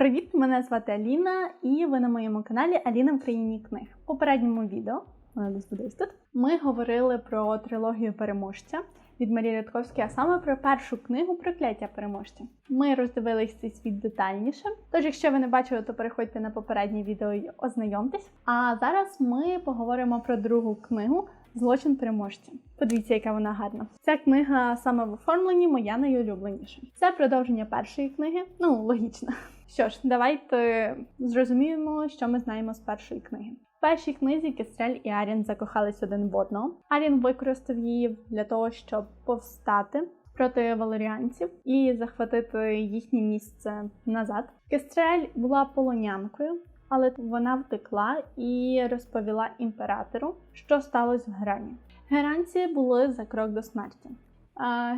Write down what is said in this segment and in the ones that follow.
Привіт! Мене звати Аліна, і ви на моєму каналі Аліна в країні книг. У попередньому відео вона десь буде тут. Ми говорили про трилогію переможця від Марії Рядковської, а саме про першу книгу Прокляття переможця. Ми роздивились цей світ детальніше. Тож, якщо ви не бачили, то переходьте на попереднє відео і ознайомтесь. А зараз ми поговоримо про другу книгу. Злочин переможця. Подивіться, яка вона гарна. Ця книга саме в оформленні моя найулюбленіша. Це продовження першої книги. Ну, логічно. Що ж, давайте зрозуміємо, що ми знаємо з першої книги. В першій книзі Кестрель і Арін закохались один в одного. Арін використав її для того, щоб повстати проти валеріанців і захватити їхнє місце назад. Кестрель була полонянкою, але вона втекла і розповіла імператору, що сталося в Герані. Геранці були за крок до смерті.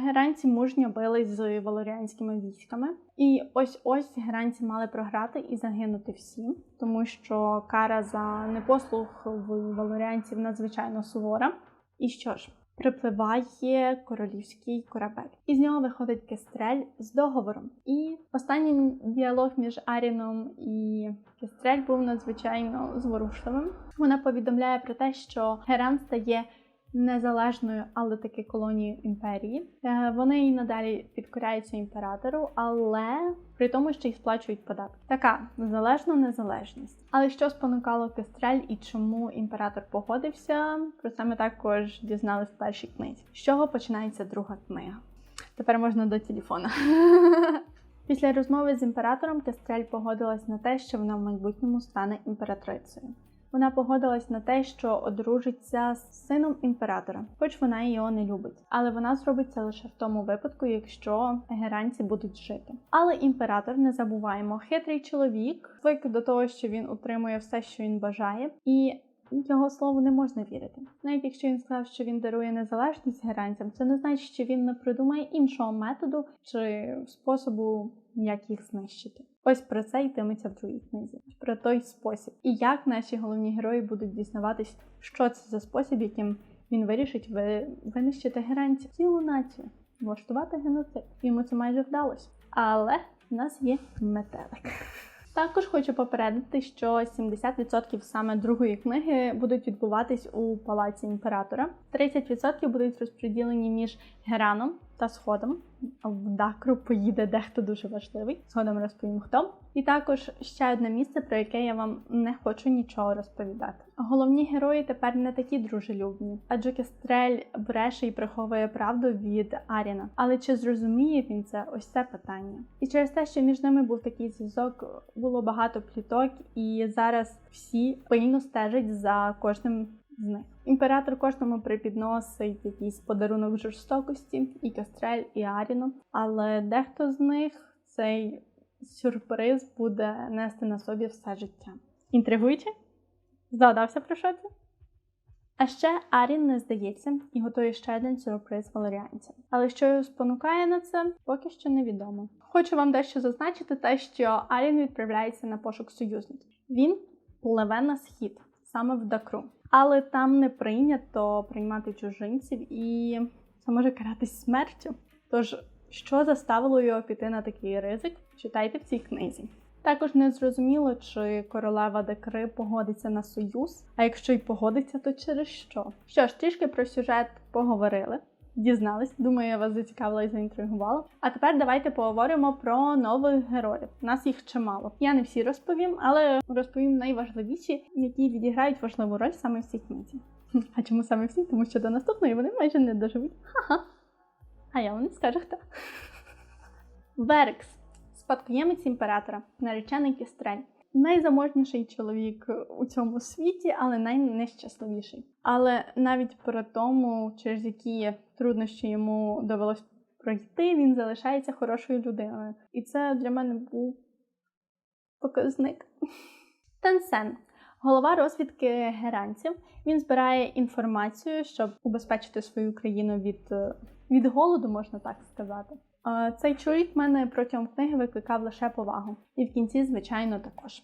Геранці мужньо бились з валоріанськими військами, і ось ось геранці мали програти і загинути всі, тому що кара за непослух в валоріанців надзвичайно сувора. І що ж, припливає королівський корабель, і з нього виходить кестрель з договором. І останній діалог між Аріном і Кестрель був надзвичайно зворушливим. Вона повідомляє про те, що Геран стає незалежною, але таки колонією імперії. Е, вони і надалі підкоряються імператору, але при тому, що й сплачують податки. Така залежна незалежність. Але що спонукало Кестрель і чому імператор погодився? Про це ми також дізнались в першій книзі. З чого починається друга книга? Тепер можна до телефона. Після розмови з імператором Кестрель погодилась на те, що вона в майбутньому стане імператрицею. Вона погодилась на те, що одружиться з сином імператора, хоч вона його не любить. Але вона зробить це лише в тому випадку, якщо геранці будуть жити. Але імператор, не забуваємо, хитрий чоловік, звик до того, що він утримує все, що він бажає, і його слову не можна вірити. Навіть якщо він сказав, що він дарує незалежність геранцям, це не значить, що він не придумає іншого методу чи способу, як їх знищити. Ось про це йтиметься в другій книзі, про той спосіб, і як наші головні герої будуть дізнаватись, що це за спосіб, яким він вирішить винищити геранців, цілу націю, влаштувати геноцид. Йому це майже вдалося. Але в нас є метелик. Також хочу попередити, що 70% саме другої книги будуть відбуватись у палаці імператора. 30% будуть розподілені між Гераном та Сходом. В Дакру поїде дехто дуже важливий. Згодом розповім хто. І також ще одне місце, про яке я вам не хочу нічого розповідати. Головні герої тепер не такі дружелюбні, адже Кестрель бреше і приховує правду від Аріна. Але чи зрозуміє він це? Ось це питання. І через те, що між ними був такий зв'язок, було багато пліток, і зараз всі пильно стежать за кожним з них. Імператор кожному припідносить якийсь подарунок жорстокості, і Кастрель, і Аріну, але дехто з них цей сюрприз буде нести на собі все життя. Інтригуюче? Здогадався про що це? А ще Арін не здається і готує ще один сюрприз валеріанцям. Але що його спонукає на це, поки що невідомо. Хочу вам дещо зазначити, те, що Арін відправляється на пошук союзників. Він пливе на схід, саме в Дакру але там не прийнято приймати чужинців і це може каратись смертю. Тож, що заставило його піти на такий ризик, читайте в цій книзі. Також не зрозуміло, чи королева Декри погодиться на союз, а якщо й погодиться, то через що? Що ж, трішки про сюжет поговорили дізнались. Думаю, я вас зацікавила і заінтригувала. А тепер давайте поговоримо про нових героїв. Нас їх чимало. Я не всі розповім, але розповім найважливіші, які відіграють важливу роль саме в цій книзі. А чому саме всі? Тому що до наступної вони майже не доживуть. Ха-ха. А я вам не скажу хто. Верекс, спадкоємець імператора, наречений кістрель найзаможніший чоловік у цьому світі, але найнещасливіший. Але навіть при тому, через які труднощі йому довелось пройти, він залишається хорошою людиною. І це для мене був показник. Тенсен. Голова розвідки геранців. Він збирає інформацію, щоб убезпечити свою країну від від голоду, можна так сказати. Цей чоловік в мене протягом книги викликав лише повагу. І в кінці, звичайно, також.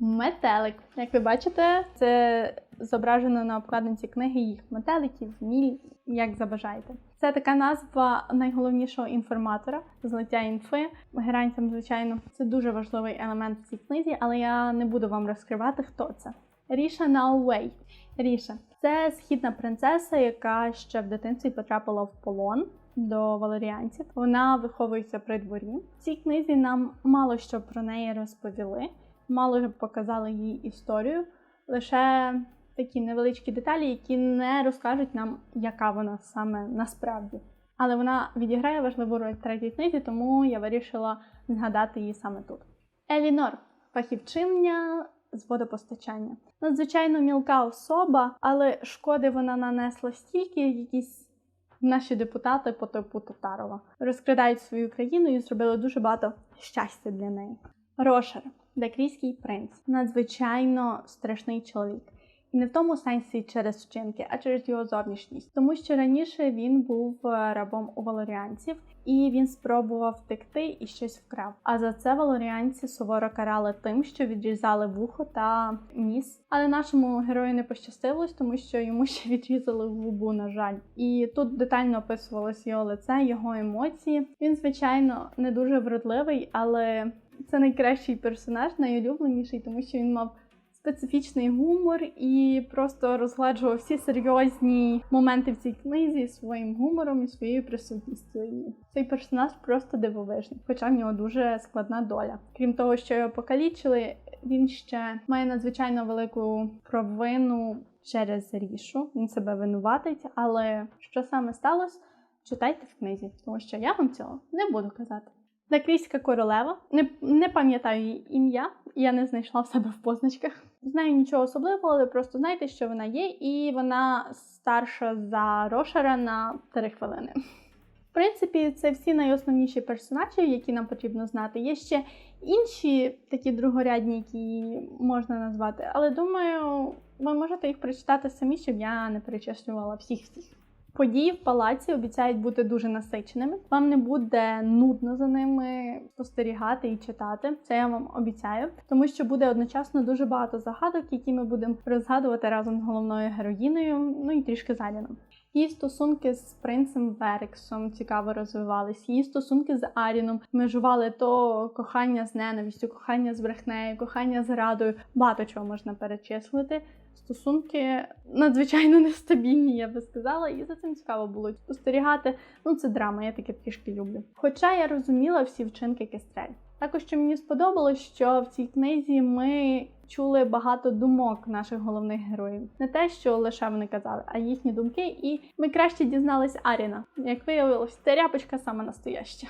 Метелик. Як ви бачите, це зображено на обкладинці книги їх метеликів, міль, як забажаєте. Це така назва найголовнішого інформатора, злиття інфи. Геранцям, звичайно, це дуже важливий елемент в цій книзі, але я не буду вам розкривати, хто це. Ріша Науей. Ріша це східна принцеса, яка ще в дитинстві потрапила в полон до валеріанців. Вона виховується при дворі. В цій книзі нам мало що про неї розповіли, мало показали її історію, лише такі невеличкі деталі, які не розкажуть нам, яка вона саме насправді. Але вона відіграє важливу роль в третій книзі, тому я вирішила згадати її саме тут. Елінор фахівчиня з водопостачання. Надзвичайно мілка особа, але шкоди вона нанесла стільки, якісь наші депутати по типу Татарова розкрадають свою країну і зробили дуже багато щастя для неї. Рошер, декрійський принц, надзвичайно страшний чоловік. Не в тому сенсі через вчинки, а через його зовнішність, тому що раніше він був е, рабом у валоріанців, і він спробував втекти і щось вкрав. А за це валоріанці суворо карали тим, що відрізали вухо та ніс. Але нашому герою не пощастилось, тому що йому ще відрізали губу, на жаль. І тут детально описувалось його лице, його емоції. Він, звичайно, не дуже вродливий, але це найкращий персонаж, найулюбленіший, тому що він мав специфічний гумор і просто розгладжував всі серйозні моменти в цій книзі своїм гумором і своєю присутністю. Цей персонаж просто дивовижний, хоча в нього дуже складна доля. Крім того, що його покалічили, він ще має надзвичайно велику провину через рішу. Він себе винуватить, але що саме сталося? Читайте в книзі, тому що я вам цього не буду казати. Дакрійська королева, не не пам'ятаю її ім'я, я не знайшла в себе в позначках. З нею нічого особливого, але просто знайте, що вона є, і вона старша за Рошера на 3 хвилини. В принципі, це всі найосновніші персонажі, які нам потрібно знати. Є ще інші такі другорядні, які можна назвати, але думаю, ви можете їх прочитати самі, щоб я не перечислювала всіх-всіх. Події в палаці обіцяють бути дуже насиченими. Вам не буде нудно за ними спостерігати і читати. Це я вам обіцяю, тому що буде одночасно дуже багато загадок, які ми будемо розгадувати разом з головною героїною, ну і трішки Заліном. Її стосунки з принцем Верексом цікаво розвивались. Її стосунки з Аріном межували то кохання з ненавистю, кохання з брехнею, кохання з радою. Багато чого можна перечислити стосунки надзвичайно нестабільні, я би сказала, і за цим цікаво було спостерігати. Ну, це драма, я таке трішки люблю. Хоча я розуміла всі вчинки Кестрель. Також що мені сподобалось, що в цій книзі ми чули багато думок наших головних героїв. Не те, що лише вони казали, а їхні думки. І ми краще дізнались Аріна. Як виявилось, теряпочка саме настояща.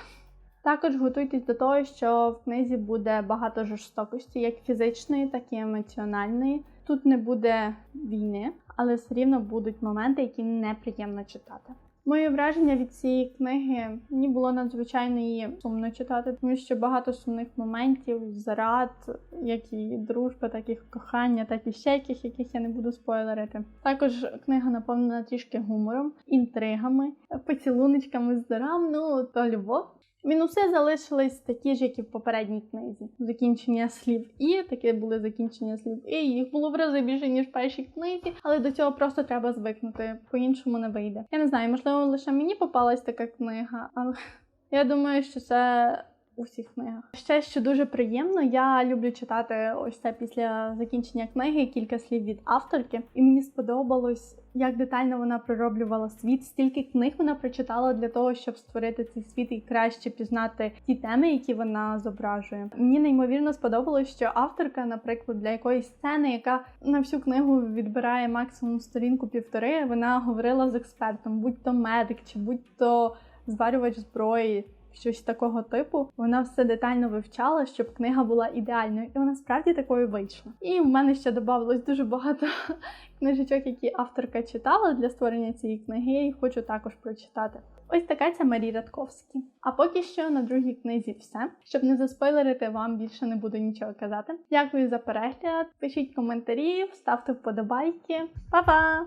Також готуйтесь до того, що в книзі буде багато жорстокості, як фізичної, так і емоціональної. Тут не буде війни, але все рівно будуть моменти, які неприємно читати. Моє враження від цієї книги мені було надзвичайно її сумно читати, тому що багато сумних моментів, зарад, як і дружби, так і кохання, так і ще яких, яких я не буду спойлерити. Також книга наповнена трішки гумором, інтригами, поцілуночками з дарам, ну то любов. Мінуси залишились такі ж, як і в попередній книзі. Закінчення слів і таке були закінчення слів. І їх було в рази більше, ніж в першій книзі, але до цього просто треба звикнути. По-іншому не вийде. Я не знаю, можливо, лише мені попалась така книга, але я думаю, що це у всіх книгах. Ще що дуже приємно, я люблю читати ось це після закінчення книги кілька слів від авторки, і мені сподобалось, як детально вона пророблювала світ. Стільки книг вона прочитала для того, щоб створити цей світ і краще пізнати ті теми, які вона зображує. Мені неймовірно сподобалось, що авторка, наприклад, для якоїсь сцени, яка на всю книгу відбирає максимум сторінку півтори, вона говорила з експертом, будь то медик чи будь то зварювач зброї щось такого типу. Вона все детально вивчала, щоб книга була ідеальною, і вона справді такою вийшла. І в мене ще додавалось дуже багато книжечок, які авторка читала для створення цієї книги. Я їх хочу також прочитати. Ось така ця Марі Радковські. А поки що на другій книзі все. Щоб не заспойлерити, вам більше не буду нічого казати. Дякую за перегляд. Пишіть коментарі, ставте вподобайки. Па-па!